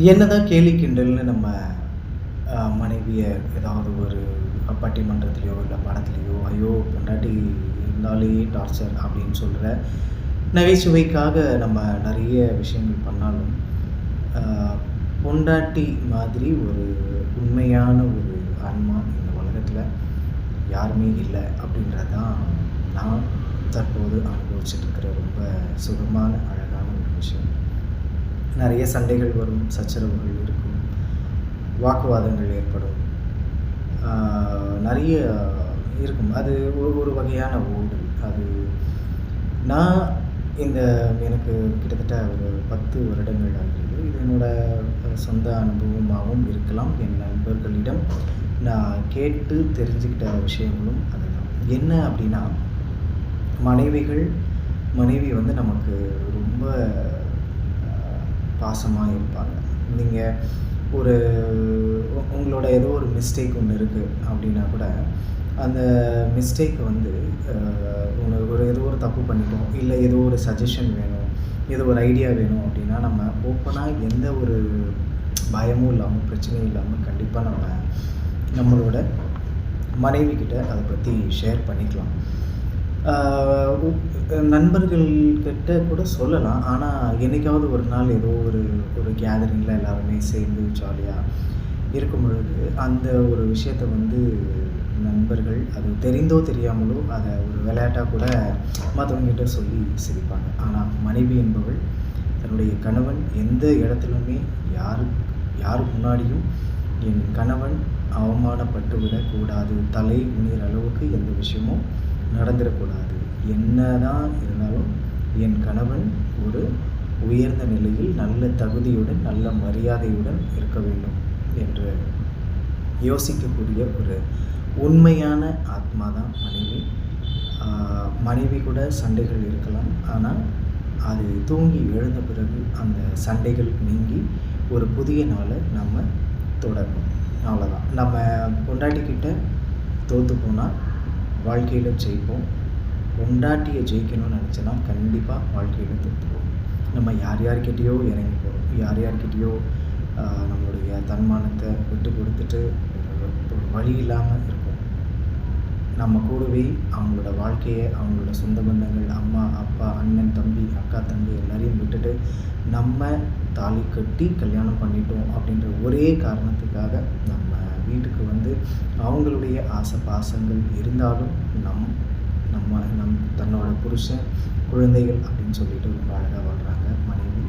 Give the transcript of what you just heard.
என்னதான் கேலி கிண்டல்னு நம்ம மனைவியை ஏதாவது ஒரு பட்டிமன்றத்துலேயோ இல்லை படத்துலேயோ ஐயோ பொண்டாட்டி இருந்தாலே டார்ச்சர் அப்படின்னு சொல்கிற நகைச்சுவைக்காக நம்ம நிறைய விஷயங்கள் பண்ணாலும் பொண்டாட்டி மாதிரி ஒரு உண்மையான ஒரு ஆன்மா இந்த உலகத்தில் யாருமே இல்லை அப்படின்றது தான் நான் தற்போது அனுபவிச்சுட்டு இருக்கிற ரொம்ப சுகமான அழகான ஒரு விஷயம். நிறைய சண்டைகள் வரும் சச்சரவுகள் இருக்கும் வாக்குவாதங்கள் ஏற்படும். நிறைய இருக்கும். அது ஒரு ஒரு வகையான ஊடல் அது நான் இந்த எனக்கு கிட்டத்தட்ட ஒரு பத்து வருடங்கள் ஆகிறது இது என்னோட சொந்த அனுபவமாகவும் இருக்கலாம். என் நண்பர்களிடம் நான் கேட்டு தெரிஞ்சுக்கிட்ட விஷயங்களும் அதுதான் என்ன அப்படின்னா மனைவிகள் மனைவி வந்து நமக்கு ரொம்ப பாசமாக இருப்பாங்க நீங்கள் ஒரு உ- உங்களோட ஏதோ ஒரு மிஸ்டேக் ஒன்று இருக்குது அப்படின்னா கூட அந்த மிஸ்டேக்கை வந்து உங்களுக்கு ஒரு ஏதோ ஒரு தப்பு பண்ணிட்டோம் இல்லை ஏதோ ஒரு சஜஷன் வேணும் ஏதோ ஒரு ஐடியா வேணும் அப்படின்னா நம்ம ஓப்பனாக எந்த ஒரு பயமும் இல்லாமல் பிரச்சனையும் இல்லாமல் கண்டிப்பாக நம்ம நம்மளோட மனைவி கிட்ட அதை பற்றி ஷேர் பண்ணிக்கலாம். நண்பர்கள்கிட்ட கூட சொல்லலாம். ஆனால் என்னைக்காவது ஒரு நாள் ஏதோ ஒரு ஒரு கேதரிங்கில் எல்லாருமே சேர்ந்து ஜாலியாக இருக்கும் பொழுது அந்த ஒரு விஷயத்தை வந்து நண்பர்கள் அது தெரிந்தோ தெரியாமலோ அதை ஒரு விளையாட்டாக கூட மற்றவங்ககிட்ட சொல்லி சிரிப்பாங்க. ஆனால் மனைவி என்பவள் தன்னுடைய கணவன் எந்த இடத்துலையுமே யாரு யார் முன்னாடியும் என் கணவன் அவமானப்பட்டு விடக்கூடாது தலை உணிர் அளவுக்கு எந்த விஷயமும் நடந்துடக்கூடாது. என்னதான் இருந்தாலும் என் கணவன் ஒரு உயர்ந்த நிலையில் நல்ல தகுதியுடன் நல்ல மரியாதையுடன் இருக்க வேண்டும் என்று யோசிக்கக்கூடிய ஒரு உண்மையான ஆத்மா தான் மனைவி மனைவி கூட சண்டைகள் இருக்கலாம். ஆனால் அது தூங்கி எழுந்த பிறகு அந்த சண்டைகள் நீங்கி ஒரு புதிய நாளை நம்ம தொடரணும் அவ்வளோதான் நம்ம பொண்டாட்டிக்கிட்ட தோற்று போனால் வாழ்க்கையில் ஜெயிப்போம். பொண்டாட்டியை ஜெயிக்கணும்னு நினச்சோன்னா கண்டிப்பாக வாழ்க்கையில் தோற்றுருவோம் நம்ம யார் யார்கிட்டயோ இறங்கி போகிறோம் யார் யார்கிட்டயோ நம்மளுடைய தன்மானத்தை விட்டு கொடுத்துட்டு ஒரு வழி இல்லாமல் இருக்கும் நம்ம கூடவே அவங்களோட வாழ்க்கையை அவங்களோட சொந்த பந்தங்கள் அம்மா அப்பா அண்ணன் தம்பி அக்கா தம்பி எல்லாரையும் விட்டுட்டு நம்ம தாலி கட்டி கல்யாணம் பண்ணிட்டோம் அப்படின்ற ஒரே காரணத்துக்காக நம்ம வீட்டுக்கு வந்து அவங்களுடைய ஆசை பாசங்கள் இருந்தாலும் நம் நம்ம நம் தன்னோட புருஷன் குழந்தைகள் அப்படின்னு சொல்லிட்டு ரொம்ப அழகாக வாழ்கிறாங்க மனைவி